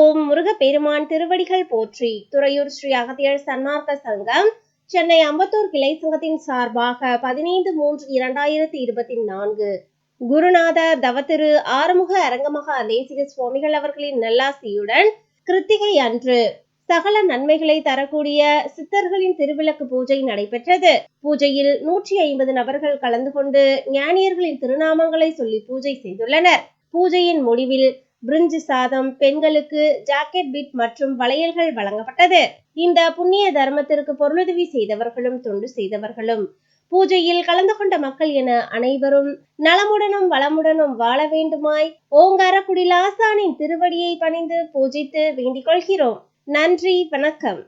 ஓம் முருகப்பெருமான் திருவடிகள் போற்றி. துறையூர் ஸ்ரீ அகத்தியர் சன்மார்க்க சங்கம் சென்னை அம்பத்தூர் கிளை சங்கத்தின் சார்பாக பதினைந்து மூன்று இரண்டாயிரத்தி இருபத்தி நான்கு. குருநாத தவத்திரு ஆறுமுக அரங்கமகா தேசிக சுவாமிகள் அவர்களின் நல்லாசியுடன் கிருத்திகை அன்று சகல நன்மைகளை தரக்கூடிய சித்தர்களின் திருவிளக்கு பூஜை நடைபெற்றது. பூஜையில் நூற்றி ஐம்பது நபர்கள் கலந்து கொண்டு ஞானியர்களின் திருநாமங்களை சொல்லி பூஜை செய்துள்ளனர். பூஜையின் முடிவில் பிரிஞ்சு சாதம் பெண்களுக்கு ஜாக்கெட் பிட் மற்றும் வளையல்கள் வழங்கப்பட்டது. இந்த புண்ணிய தர்மத்திற்கு பொருளுதவி செய்தவர்களும் தொண்டு செய்தவர்களும். பூஜையில் கலந்து கொண்ட மக்கள் என அனைவரும் நலமுடனும் வளமுடனும் வாழ வேண்டுமாய் ஓங்காரக்குடி லாசானின் திருவடியை பணிந்து பூஜித்து வேண்டிக் கொள்கிறோம். நன்றி வணக்கம்.